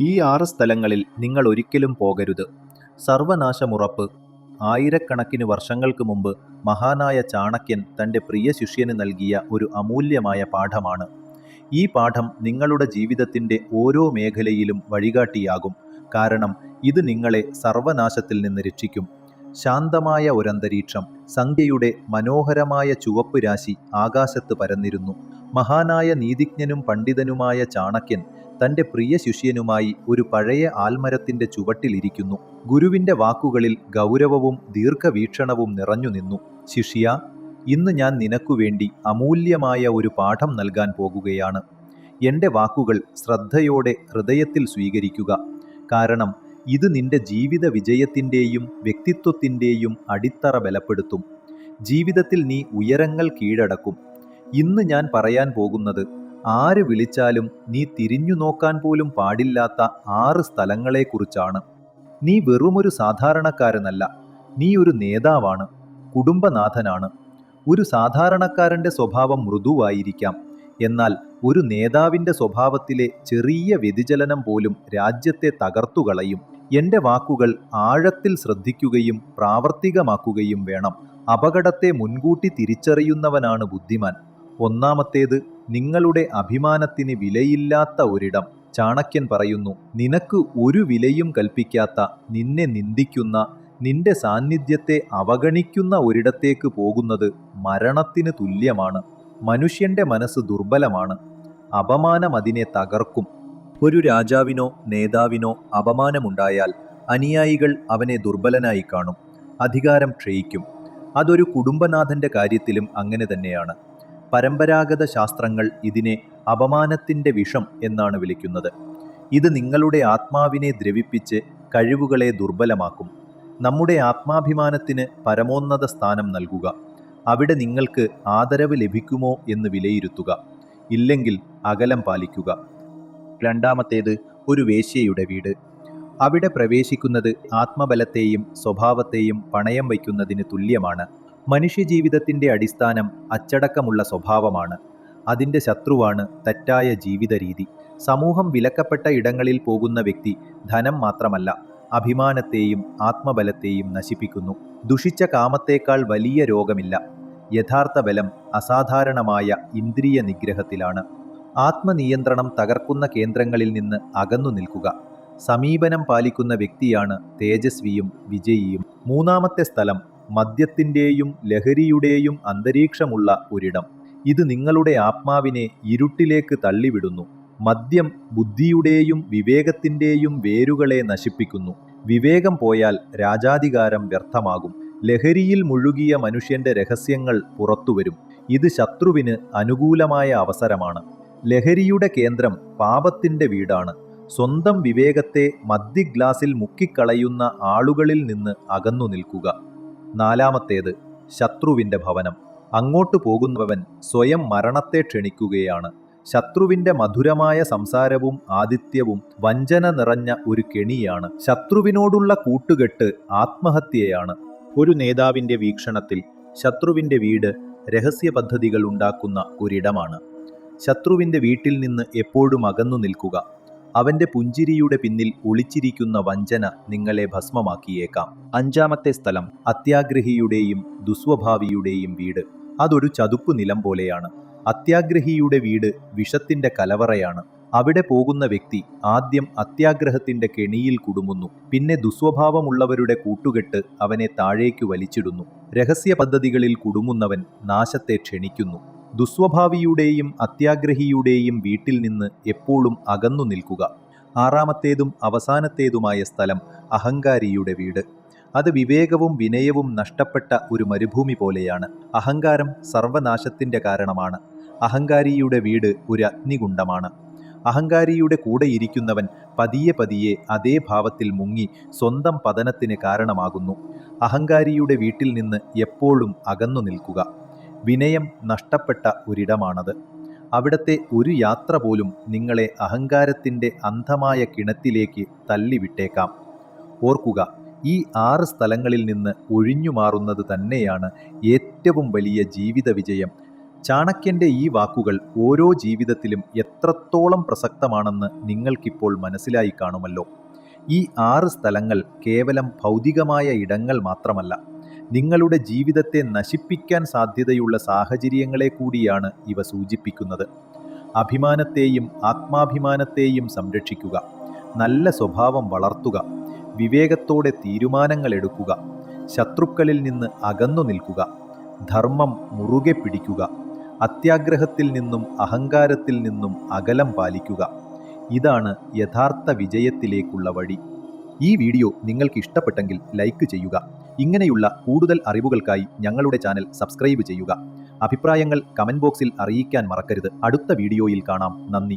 ഈ ആറ് സ്ഥലങ്ങളിൽ നിങ്ങൾ ഒരിക്കലും പോകരുത്. സർവനാശമുറപ്പ്. ആയിരക്കണക്കിന് വർഷങ്ങൾക്ക് മുമ്പ് മഹാനായ ചാണക്യൻ തന്റെ പ്രിയ ശിഷ്യന് നൽകിയ ഒരു അമൂല്യമായ പാഠമാണ്. ഈ പാഠം നിങ്ങളുടെ ജീവിതത്തിന്റെ ഓരോ മേഖലയിലും വഴികാട്ടിയാകും. കാരണം ഇത് നിങ്ങളെ സർവനാശത്തിൽ നിന്ന് രക്ഷിക്കും. ശാന്തമായ ഒരന്തരീക്ഷം സംഖ്യയുടെ മനോഹരമായ ചുവപ്പ് രാശി ആകാശത്ത് പരന്നിരുന്നു. മഹാനായ നീതിജ്ഞനും പണ്ഡിതനുമായ ചാണക്യൻ തന്റെ പ്രിയ ശിഷ്യനുമായി ഒരു പഴയ ആൽമരത്തിന്റെ ചുവട്ടിലിരിക്കുന്നു. ഗുരുവിന്റെ വാക്കുകളിൽ ഗൗരവവും ദീർഘവീക്ഷണവും നിറഞ്ഞു നിന്നു. ശിഷ്യ ഇന്ന് ഞാൻ നിനക്കു വേണ്ടി അമൂല്യമായ ഒരു പാഠം നൽകാൻ പോകുകയാണ്. എന്റെ വാക്കുകൾ ശ്രദ്ധയോടെ ഹൃദയത്തിൽ സ്വീകരിക്കുക. കാരണം ഇത് നിന്റെ ജീവിത വിജയത്തിന്റെയും വ്യക്തിത്വത്തിന്റെയും അടിത്തറ ബലപ്പെടുത്തും. ജീവിതത്തിൽ നീ ഉയരങ്ങൾ കീഴടക്കും. ഇന്ന് ഞാൻ പറയാൻ പോകുന്നത് ആര് വിളിച്ചാലും നീ തിരിഞ്ഞു നോക്കാൻ പോലും പാടില്ലാത്ത ആറ് സ്ഥലങ്ങളെക്കുറിച്ചാണ്. നീ വെറുമൊരു സാധാരണക്കാരനല്ല. നീ ഒരു നേതാവാണ്. കുടുംബനാഥനാണ്. ഒരു സാധാരണക്കാരന്റെ സ്വഭാവം മൃദുവായിരിക്കാം. എന്നാൽ ഒരു നേതാവിന്റെ സ്വഭാവത്തിലെ ചെറിയ വ്യതിചലനം പോലും രാജ്യത്തെ തകർത്തുകളയും എന്റെ വാക്കുകൾ ആഴത്തിൽ ശ്രദ്ധിക്കുകയും പ്രാവർത്തികമാക്കുകയും വേണം. അപകടത്തെ മുൻകൂട്ടി തിരിച്ചറിയുന്നവനാണ് ബുദ്ധിമാൻ. ഒന്നാമത്തേത് നിങ്ങളുടെ അഭിമാനത്തിന് വിലയില്ലാത്ത ഒരിടം. ചാണക്യൻ പറയുന്നു നിനക്ക് ഒരു വിലയും കൽപ്പിക്കാത്ത നിന്നെ നിന്ദിക്കുന്ന നിന്റെ സാന്നിധ്യത്തെ അവഗണിക്കുന്ന ഒരിടത്തേക്ക് പോകുന്നത് മരണത്തിന് തുല്യമാണ്. മനുഷ്യന്റെ മനസ്സ് ദുർബലമാണ്. അപമാനം അതിനെ തകർക്കും. ഒരു രാജാവിനോ നേതാവിനോ അപമാനമുണ്ടായാൽ അനുയായികൾ അവനെ ദുർബലനായി കാണും. അധികാരം ക്ഷയിക്കും. അതൊരു കുടുംബനാഥന്റെ കാര്യത്തിലും അങ്ങനെ തന്നെയാണ്. പരമ്പരാഗത ശാസ്ത്രങ്ങൾ ഇതിനെ അപമാനത്തിന്റെ വിഷം എന്നാണ് വിളിക്കുന്നത്. ഇത് നിങ്ങളുടെ ആത്മാവിനെ ദ്രവിപ്പിച്ച് കഴിവുകളെ ദുർബലമാക്കും. നമ്മുടെ ആത്മാഭിമാനത്തിന് പരമോന്നത സ്ഥാനം നൽകുക. അവിടെ നിങ്ങൾക്ക് ആദരവ് ലഭിക്കുമോ എന്ന് വിലയിരുത്തുക. ഇല്ലെങ്കിൽ അകലം പാലിക്കുക. രണ്ടാമത്തേത് ഒരു വേശ്യയുടെ വീട്. അവിടെ പ്രവേശിക്കുന്നത് ആത്മബലത്തെയും സ്വഭാവത്തെയും പണയം വയ്ക്കുന്നതിന് തുല്യമാണ്. മനുഷ്യജീവിതത്തിന്റെ അടിസ്ഥാനം അച്ചടക്കമുള്ള സ്വഭാവമാണ്. അതിന്റെ ശത്രുവാണ് തെറ്റായ ജീവിതരീതി. സമൂഹം വിലക്കപ്പെട്ട ഇടങ്ങളിൽ പോകുന്ന വ്യക്തി ധനം മാത്രമല്ല അഭിമാനത്തെയും ആത്മബലത്തെയും നശിപ്പിക്കുന്നു. ദുഷിച്ച കാമത്തേക്കാൾ വലിയ രോഗമില്ല. യഥാർത്ഥ ബലം അസാധാരണമായ ഇന്ദ്രിയ നിഗ്രഹത്തിലാണ്. ആത്മനിയന്ത്രണം തകർക്കുന്ന കേന്ദ്രങ്ങളിൽ നിന്ന് അകന്നു നിൽക്കുക. സമീപനം പാലിക്കുന്ന വ്യക്തിയാണ് തേജസ്വിയും വിജയിയും. മൂന്നാമത്തെ സ്ഥലം മദ്യത്തിന്റെയും ലഹരിയുടെയും അന്തരീക്ഷമുള്ള ഒരിടം. ഇത് നിങ്ങളുടെ ആത്മാവിനെ ഇരുട്ടിലേക്ക് തള്ളിവിടുന്നു. മദ്യം ബുദ്ധിയുടെയും വിവേകത്തിന്റെയും വേരുകളെ നശിപ്പിക്കുന്നു. വിവേകം പോയാൽ രാജാധികാരം വ്യർത്ഥമാകും. ലഹരിയിൽ മുഴുകിയ മനുഷ്യന്റെ രഹസ്യങ്ങൾ പുറത്തുവരും. ഇത് ശത്രുവിന് അനുകൂലമായ അവസരമാണ്. ലഹരിയുടെ കേന്ദ്രം പാപത്തിന്റെ വീടാണ്. സ്വന്തം വിവേകത്തെ മദ്യഗ്ലാസിൽ മുക്കിക്കളയുന്ന ആളുകളിൽ നിന്ന് അകന്നു നിൽക്കുക നാലാമത്തേത് ശത്രുവിന്റെ ഭവനം. അങ്ങോട്ട് പോകുന്നവൻ സ്വയം മരണത്തെ ക്ഷണിക്കുകയാണ്. ശത്രുവിന്റെ മധുരമായ സംസാരവും ആതിഥ്യവും വഞ്ചന നിറഞ്ഞ ഒരു കെണിയാണ്. ശത്രുവിനോടുള്ള കൂട്ടുകെട്ട് ആത്മഹത്യയാണ്. ഒരു നേതാവിന്റെ വീക്ഷണത്തിൽ ശത്രുവിന്റെ വീട് രഹസ്യ പദ്ധതികൾ ഉണ്ടാക്കുന്ന ഒരിടമാണ്. ശത്രുവിന്റെ വീട്ടിൽ നിന്ന് എപ്പോഴും അകന്നു നിൽക്കുക. അവന്റെ പുഞ്ചിരിയുടെ പിന്നിൽ ഒളിച്ചിരിക്കുന്ന വഞ്ചന നിങ്ങളെ ഭസ്മമാക്കിയേക്കാം. അഞ്ചാമത്തെ സ്ഥലം അത്യാഗ്രഹിയുടെയും ദുസ്വഭാവിയുടെയും വീട്. അതൊരു ചതുപ്പ് നിലം പോലെയാണ്. അത്യാഗ്രഹിയുടെ വീട് വിഷത്തിന്റെ കലവറയാണ്. അവിടെ പോകുന്ന വ്യക്തി ആദ്യം അത്യാഗ്രഹത്തിന്റെ കെണിയിൽ കുടുങ്ങുന്നു. പിന്നെ ദുസ്വഭാവമുള്ളവരുടെ കൂട്ടുകെട്ട് അവനെ താഴേക്ക് വലിച്ചിടുന്നു. രഹസ്യ പദ്ധതികളിൽ കുടുങ്ങുന്നവൻ നാശത്തെ ക്ഷണിക്കുന്നു. ദുസ്വഭാവിയുടെയും അത്യാഗ്രഹിയുടെയും വീട്ടിൽ നിന്ന് എപ്പോഴും അകന്നു നിൽക്കുക. ആറാമത്തേതും അവസാനത്തേതുമായ സ്ഥലം അഹങ്കാരിയുടെ വീട്. അത് വിവേകവും വിനയവും നഷ്ടപ്പെട്ട ഒരു മരുഭൂമി പോലെയാണ്. അഹങ്കാരം സർവനാശത്തിന്റെ കാരണമാണ്. അഹങ്കാരിയുടെ വീട് ഒരു അഗ്നികുണ്ഡമാണ് അഹങ്കാരിയുടെ കൂടെ ഇരിക്കുന്നവൻ പതിയെ പതിയെ അതേ ഭാവത്തിൽ മുങ്ങി സ്വന്തം പതനത്തിന് കാരണമാകുന്നു. അഹങ്കാരിയുടെ വീട്ടിൽ നിന്ന് എപ്പോഴും അകന്നു നിൽക്കുക. വിനയം നഷ്ടപ്പെട്ട ഒരിടമാണത്. അവിടത്തെ ഒരു യാത്ര പോലും നിങ്ങളെ അഹങ്കാരത്തിന്റെ അന്ധമായ കിണറ്റിലേക്ക് തള്ളിവിട്ടേക്കാം. ഓർക്കുക ഈ ആറ് സ്ഥലങ്ങളിൽ നിന്ന് ഒഴിഞ്ഞു മാറുന്നത് തന്നെയാണ് ഏറ്റവും വലിയ ജീവിത വിജയം ചാണക്യന്റെ ഈ വാക്കുകൾ ഓരോ ജീവിതത്തിലും എത്രത്തോളം പ്രസക്തമാണെന്ന് നിങ്ങൾക്കിപ്പോൾ മനസ്സിലായി കാണുമല്ലോ. ഈ ആറ് സ്ഥലങ്ങൾ കേവലം ഭൗതികമായ ഇടങ്ങൾ മാത്രമല്ല. നിങ്ങളുടെ ജീവിതത്തെ നശിപ്പിക്കാൻ സാധ്യതയുള്ള സാഹചര്യങ്ങളെ കൂടിയാണ് ഇവ സൂചിപ്പിക്കുന്നത്. അഭിമാനത്തെയും ആത്മാഭിമാനത്തെയും സംരക്ഷിക്കുക. നല്ല സ്വഭാവം വളർത്തുക. വിവേകത്തോടെ തീരുമാനങ്ങൾ എടുക്കുക. ശത്രുക്കളിൽ നിന്ന് അകന്നു നിൽക്കുക. ധർമ്മം മുറുകെ പിടിക്കുക. അത്യാഗ്രഹത്തിൽ നിന്നും അഹങ്കാരത്തിൽ നിന്നും അകലം പാലിക്കുക. ഇതാണ് യഥാർത്ഥ വിജയത്തിലേക്കുള്ള വഴി. ഈ വീഡിയോ നിങ്ങൾക്ക് ഇഷ്ടപ്പെട്ടെങ്കിൽ ലൈക്ക് ചെയ്യുക. ഇങ്ങനെയുള്ള കൂടുതൽ അറിവുകൾക്കായി ഞങ്ങളുടെ ചാനൽ സബ്സ്ക്രൈബ് ചെയ്യുക. അഭിപ്രായങ്ങൾ കമന്റ് ബോക്സിൽ അറിയിക്കാൻ മറക്കരുത്. അടുത്ത വീഡിയോയിൽ കാണാം. നന്ദി.